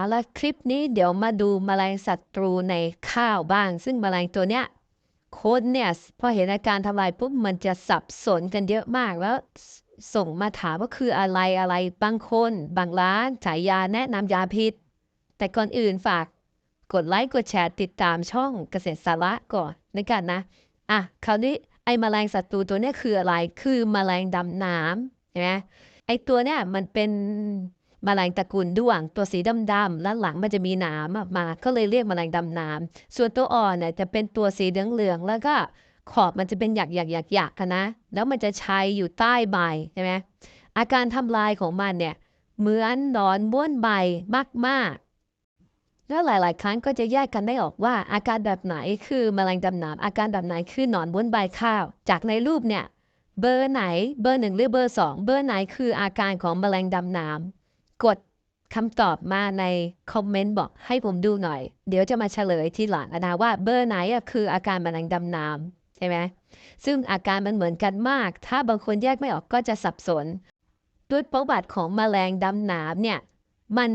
เอาละคลิปนี้เดี๋ยวมาดูแมลงศัตรูในข้าวบ้าง ซึ่งแมลงตัวเนี้ยคนเนี่ยพอเห็นอาการทำลายปุ๊บมันจะสับสนกันเยอะมากแล้วส่งมาถามว่าคืออะไรอะไรบางคนบางร้านฉายาแนะนำยาพิษ แต่ก่อนอื่นฝากกดไลค์กดแชร์ติดตามช่องเกษตรสาระก่อนในกันนะอะคราวนี้ไอ้แมลงศัตรูตัวเนี้ยคืออะไรคือแมลงดำน้ำเห็นไหมไอ้ตัวเนี้ยมันเป็น แมลงตระกูลด้วง ตัวสีดำๆแล้วหลังมันจะมีหนามออกมาก็เลยเรียกแมลงดำน้ำส่วนตัวอ่อนเนี่ยจะเป็นตัวสีเหลืองๆแล้วก็ขอบมันจะเป็นหยักๆๆๆกันนะ แล้วมันจะชัยอยู่ใต้ใบใช่ไหมอาการทำลายของมันเนี่ยเหมือนนอนบ้วนใบมากๆ แล้วหลาย ๆ ครั้งก็จะแยกกันได้ออกว่า อาการแบบไหนคือแมลงดำน้ำอาการแบบไหนคือหนอนบ้วนใบข้าว จากในรูปเนี่ยเบอร์ไหนเบอร์หนึ่งหรือเบอร์สองเบอร์ไหนคืออาการของแมลงดำน้ำ กดคำตอบมาในคอมเมนต์บอกให้ผมดูหน่อย เดี๋ยวจะมาเฉลยทีหลังนะว่าเบอร์ไหนคืออาการแมลงดำน้ำใช่ไหมซึ่งอาการมันเหมือนกันมาก ถ้าบางคนแยกไม่ออกก็จะสับสน ด้วยประวัติของแมลงดำน้ำเนี่ยมัน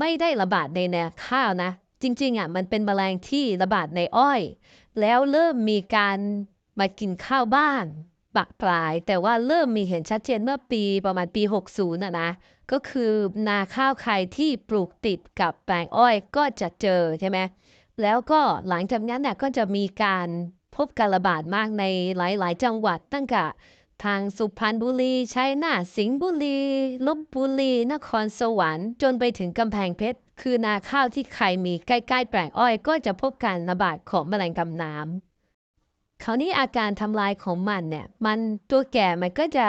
ไม่ได้ระบาดในนาข้าวนะ จริงๆอะมันเป็นแมลงที่ระบาดในอ้อย แล้วเริ่มมีการมากินข้าวบ้าน ปักปลาย แต่ว่าเริ่มมีเห็นชัดเจนเมื่อปีประมาณปี 60น่ะนะ ก็คือนาข้าวใครที่ปลูกติดกับแปลงอ้อยก็จะเจอใช่ไหมแล้วก็หลังจากนั้นน่ะก็จะมีการพบการระบาดมากในหลาย ๆ จังหวัดตั้งแต่ทางสุพรรณบุรีชัยนาทสิงห์บุรีลบบุรี นครสวรรค์ จนไปถึงกำแพงเพชร คือนาข้าวที่ใครมีใกล้ ๆ แปลงอ้อย ก็จะพบการระบาดของแมลงกำน้ำ คราวนี้อาการทำลายของมันเนี่ย มันตัวแก่มันก็จะ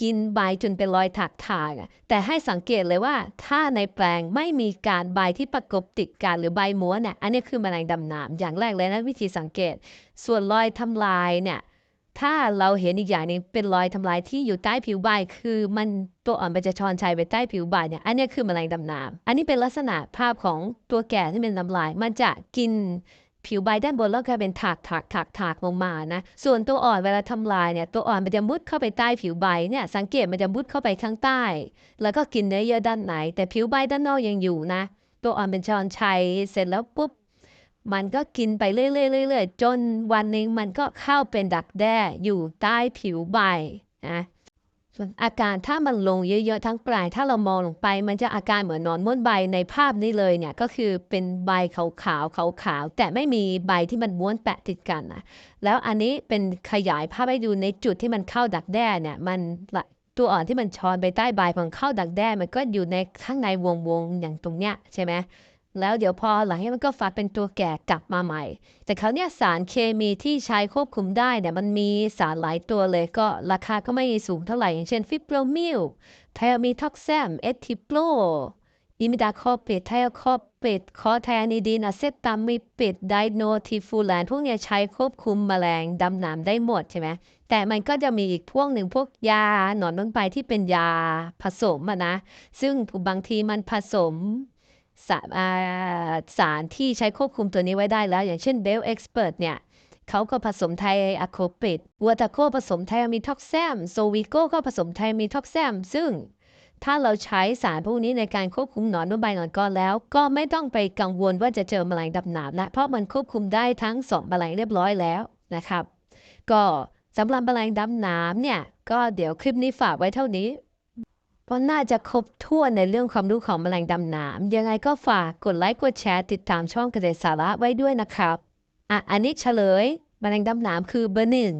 กินใบจนเป็นรอยถักถากอะแต่ให้สังเกตเลยว่า ถ้าในแปลงไม่มีการใบที่ประกบติดกันหรือใบม้วนเนี่ยอันนี้คือแมลงดำน้ำอย่างแรกเลยนะวิธีสังเกต ส่วนรอยทำลายเนี่ยถ้าเราเห็นอีกอย่างหนึงเป็นรอยทำลายที่อยู่ใต้ผิวใบ คือมันตัวอ่อนมันจะชอนชัยไปใต้ผิวใบเนี่ยอันนี้คือแมลงดำน้ำอันนี้เป็นลักษณะภาพของตัวแก่ที่เป็นทำลาย มันจะกิน ผิวใบด้านบนแล้วกลายเป็นถากถากถากถากลงมานะ ส่วนตัวอ่อนเวลาทำลายเนี่ยตัวอ่อนมันจะมุดเข้าไปใต้ผิวใบเนี่ยสังเกตมันจะมุดเข้าไปข้างใต้ แล้วก็กินเนื้อเยื่อด้านในแต่ผิวใบด้านนอกยังอยู่นะ ตัวอ่อนเป็นชอนชัยเสร็จแล้วปุ๊บมันก็กินไปเรื่อยๆๆจนวันหนึ่งมันก็เข้าเป็นดักแด้อยู่ใต้ผิวใบนะ อาการถ้ามันลงเยอะๆทั้งปลาย ถ้าเรามองลงไป มันจะอาการเหมือนนอนม้วนใบในภาพนี้เลยเนี่ยก็คือเป็นใบขาวๆขาวๆแต่ไม่มีใบที่มันม้วนแปะติดกันนะแล้วอันนี้เป็นขยายภาพให้ดูในจุดที่มันเข้าดักแด้เนี่ยมันตัวอ่อนที่มันชอนไปใต้ใบของเข้าดักแด้มันก็อยู่ในข้างในวงๆอย่างตรงเนี้ยใช่ไหม แล้วเดี๋ยวพอหลังจากนั้มันก็ฟักเป็นตัวแก่กลับมาใหม่ แต่คราเนี้ยสารเคมีที่ใช้ควบคุมได้เนี่ยมันมีสารหลายตัวเลยก็ราคาก็ไม่สูงเท่าไหร่ อย่างเช่นฟิบโรมิลไทอมีท็อกแซม เอทิโปรอิมิดาคอเปตไทอคอเปตคอไทอานิดีนอะเซตามิเปตไดโนทิฟูแลนพวกเนี้ยใช้ควบคุมแมลงดำน้ำได้หมดใช่ไหมแต่มันก็จะมีอีกพวกหนึ่งพวกยาหนอนบางใบที่เป็นยาผสมอะนะ ซึ่งบางทีมันผสม สารอ่าสารที่ใช้ควบคุมตัวนี้ไว้ได้แล้ว อย่างเช่นเบลเอ็กซ์เพรสเนี่ยเขาก็ผสมไทอะโคปิดวัวตาโคผสมไทอะมีท็อกแซมโซวิโก้ก็ผสมไทอะมีท็อกแซมซึ่งถ้าเราใช้สารพวกนี้ในการควบคุมหนอนนุ่มใบหนอนก้อนแล้ว ก็ไม่ต้องไปกังวลว่าจะเจอแมลงดำหนามนะ เพราะมันควบคุมได้ทั้งสองแมลงเรียบร้อยแล้วนะครับ ก็สำหรับแมลงดำหนามเนี่ย ก็เดี๋ยวคลิปนี้ฝากไว้เท่านี้ เพราะน่าจะครบถ้วนในเรื่องความรู้ของแมลงดำน้ำยังไงก็ฝากกดไลค์กดแชร์ติดตามช่องเกษตรสาระไว้ด้วยนะครับ อะ อันนี้เฉลยแมลงดำน้ำคือเบอร์หนึ่ง